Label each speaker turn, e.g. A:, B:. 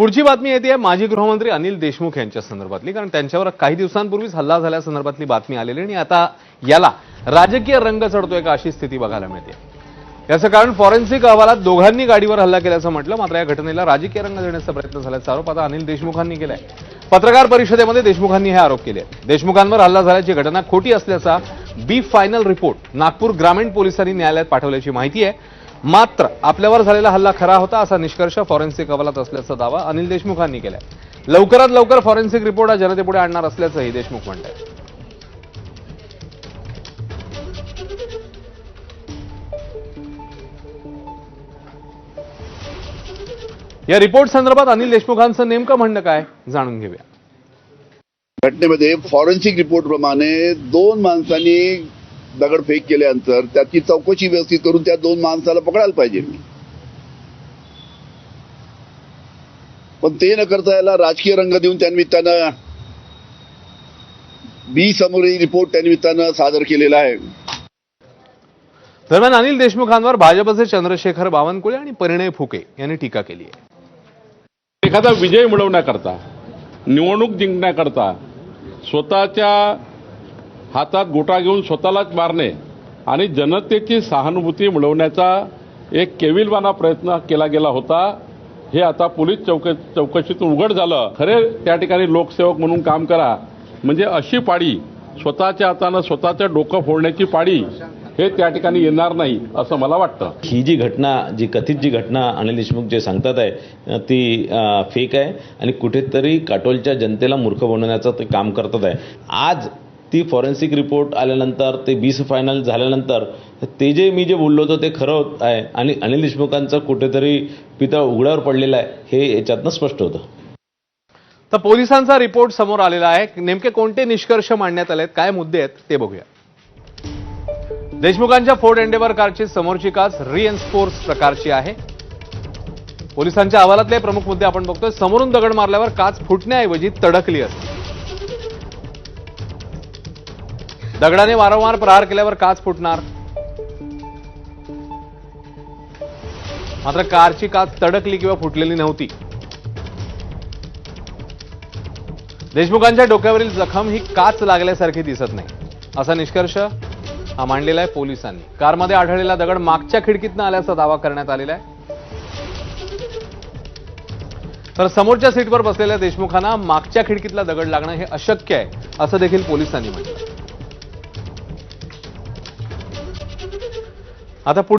A: पुढची बातमी येते माजी गृहमंत्री अनिल देशमुख यांच्या संदर्भातली कारण त्यांच्यावर काही दिवसांपूर्वीच हल्ला झाल्यासंदर्भातली बातमी आलेली आणि आता याला राजकीय रंग चढतोय का अशी स्थिती बघायला मिळते. याचं कारण फॉरेन्सिक अहवालात दोघांनी गाडीवर हल्ला केल्याचं म्हटलं मात्र या घटनेला राजकीय रंग देण्याचा प्रयत्न झाल्याचा आरोप आता अनिल देशमुखांनी केलाय. पत्रकार परिषदेमध्ये देशमुखांनी हे आरोप केले देशमुखांवर हल्ला झाल्याची घटना खोटी असल्याचा बी फायनल रिपोर्ट नागपूर ग्रामीण पोलिसांनी न्यायालयात पाठवल्याची माहिती आहे. मात्र आपल्यावर झालेला हल्ला खरा होता असा निष्कर्ष फॉरेन्सिक अहवालात असल्याचा दावा अनिल देशमुखांनी केलाय. लवकरात लवकर फॉरेन्सिक रिपोर्ट हा जनतेपुढे आणणार असल्याचंही देशमुख म्हणतात या रिपोर्ट संदर्भात अनिल देशमुखांचं नेमकं म्हणणं काय जाणून घेऊया.
B: घटनेमध्ये फॉरेन्सिक रिपोर्ट प्रमाणे दोन माणसांनी दगडफेक केल्यानंतर त्याची चौकशी व्यवस्थित करून त्या दोन माणसाला पकडायला पाहिजे. पण ते न करता याला राजकीय रंग देऊन त्यानिमित्तानं बी समोरील रिपोर्ट त्यानिमित्तानं सादर केलेला आहे.
A: दरम्यान अनिल देशमुखांवर भाजपचे चंद्रशेखर बावनकुळे आणि परिणय फुके यांनी टीका केली आहे.
C: एखादा विजय मिळवण्याकरता निवडणूक जिंकण्याकरता स्वतःच्या हातात गोटा घेऊन स्वतःलाच मारणे आणि जनतेची सहानुभूती मिळवण्याचा एक केविलवाना प्रयत्न केला गेला होता. हे आता पोलीस चौक चौकशीतून उघड झालं. खरे त्या ठिकाणी लोकसेवक म्हणून काम करा. म्हणजे अशी पाळी स्वतःच्या हातानं स्वतःचं डोकं फोडण्याची पाळी हे त्या ठिकाणी येणार नाही असं मला वाटतं.
D: ही जी घटना जी कथित जी घटना अनिल देशमुख जे सांगतात आहे ती फेक आहे आणि कुठेतरी काटोलच्या जनतेला मूर्ख बनवण्याचं ते काम करतात आहे. आज ती फॉरेन्सिक रिपोर्ट आल्यानंतर ते बीस फायनल झाल्यानंतर ते जे मी जे बोललो होतो ते खरं होत आहे आणि अनिल देशमुखांचं कुठेतरी पितळ उघड्यावर पडलेलं आहे हे याच्यातनं स्पष्ट होतं.
A: तर पोलिसांचा रिपोर्ट समोर आलेला आहे. नेमके कोणते निष्कर्ष मांडण्यात आले आहेत काय मुद्दे आहेत ते बघूया. देशमुखांच्या फोर्ड एंडेवर कारची समोरची काच रिएन्फोर्स प्रकारची आहे. पोलिसांच्या अहवालातले प्रमुख मुद्दे आपण बघतोय. समोरून दगड मारल्यावर काच फुटण्याऐवजी तडकली असते. दगडाने वारंवार प्रहार केल्यावर काच फुटणार. मात्र कारची काच तडकली किंवा फुटलेली नव्हती. देशमुखांच्या डोक्यावरील जखम ही काच लागल्यासारखी दिसत नाही. असा निष्कर्ष हा मांडलेला आहे पोलिसांनी. कारमध्ये आढळलेला दगड मागच्या खिडकीतनं आल्याचा दावा करण्यात आलेला आहे. तर समोरच्या सीटवर बसलेल्या देशमुखांना मागच्या खिडकीतला दगड लागणं हे अशक्य आहे असं देखील पोलिसांनी म्हटलं. आता पुढे